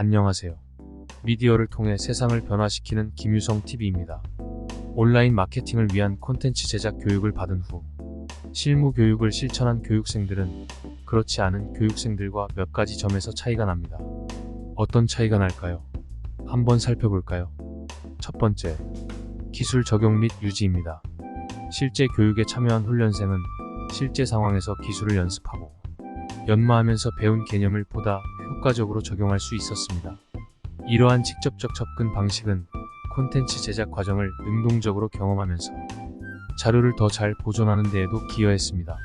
안녕하세요. 미디어를 통해 세상을 변화시키는 김유성 TV입니다. 온라인 마케팅을 위한 콘텐츠 제작 교육을 받은 후 실무 교육을 실천한 교육생들은 그렇지 않은 교육생들과 몇 가지 점에서 차이가 납니다. 어떤 차이가 날까요? 한번 살펴볼까요? 첫 번째, 기술 적용 및 유지입니다. 실제 교육에 참여한 훈련생은 실제 상황에서 기술을 연습하고 연마하면서 배운 개념을 보다 효과적으로 적용할 수 있었습니다. 이러한 직접적 접근 방식은 콘텐츠 제작 과정을 능동적으로 경험하면서 자료를 더 잘 보존하는 데에도 기여했습니다.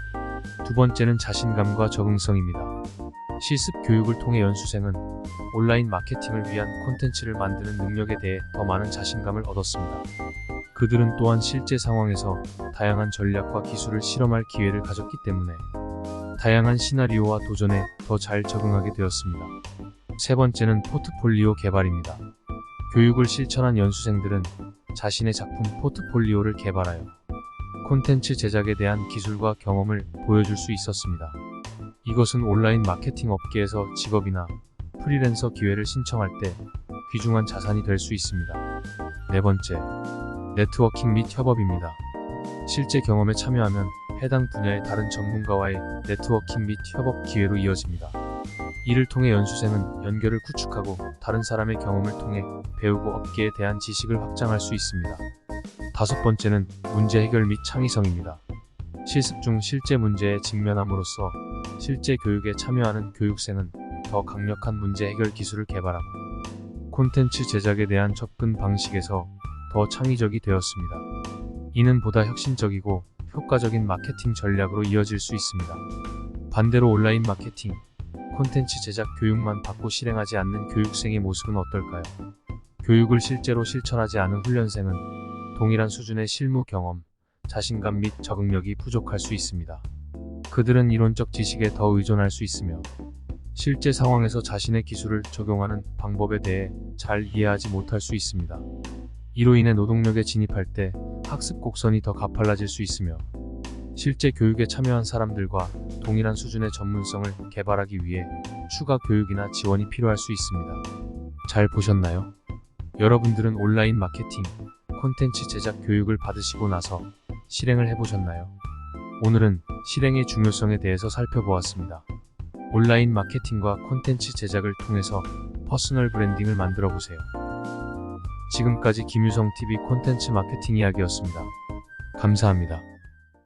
두 번째는 자신감과 적응성입니다. 실습 교육을 통해 연수생은 온라인 마케팅을 위한 콘텐츠를 만드는 능력에 대해 더 많은 자신감을 얻었습니다. 그들은 또한 실제 상황에서 다양한 전략과 기술을 실험할 기회를 가졌기 때문에 다양한 시나리오와 도전에 더 잘 적응하게 되었습니다. 세 번째는 포트폴리오 개발입니다. 교육을 실천한 연수생들은 자신의 작품 포트폴리오를 개발하여 콘텐츠 제작에 대한 기술과 경험을 보여줄 수 있었습니다. 이것은 온라인 마케팅 업계에서 직업이나 프리랜서 기회를 신청할 때 귀중한 자산이 될 수 있습니다. 네 번째, 네트워킹 및 협업입니다. 실제 경험에 참여하면 해당 분야의 다른 전문가와의 네트워킹 및 협업 기회로 이어집니다. 이를 통해 연수생은 연결을 구축하고 다른 사람의 경험을 통해 배우고 업계에 대한 지식을 확장할 수 있습니다. 다섯 번째는 문제 해결 및 창의성입니다. 실습 중 실제 문제에 직면함으로써 실제 교육에 참여하는 교육생은 더 강력한 문제 해결 기술을 개발하고 콘텐츠 제작에 대한 접근 방식에서 더 창의적이 되었습니다. 이는 보다 혁신적이고 효과적인 마케팅 전략으로 이어질 수 있습니다. 반대로 온라인 마케팅, 콘텐츠 제작 교육만 받고 실행하지 않는 교육생의 모습은 어떨까요? 교육을 실제로 실천하지 않은 훈련생은 동일한 수준의 실무 경험, 자신감 및 적응력이 부족할 수 있습니다. 그들은 이론적 지식에 더 의존할 수 있으며 실제 상황에서 자신의 기술을 적용하는 방법에 대해 잘 이해하지 못할 수 있습니다. 이로 인해 노동력에 진입할 때 학습 곡선이 더 가팔라질 수 있으며 실제 교육에 참여한 사람들과 동일한 수준의 전문성을 개발하기 위해 추가 교육이나 지원이 필요할 수 있습니다. 잘 보셨나요? 여러분들은 온라인 마케팅, 콘텐츠 제작 교육을 받으시고 나서 실행을 해보셨나요? 오늘은 실행의 중요성에 대해서 살펴보았습니다. 온라인 마케팅과 콘텐츠 제작을 통해서 퍼스널 브랜딩을 만들어 보세요. 지금까지 김유성 TV 콘텐츠 마케팅 이야기였습니다. 감사합니다.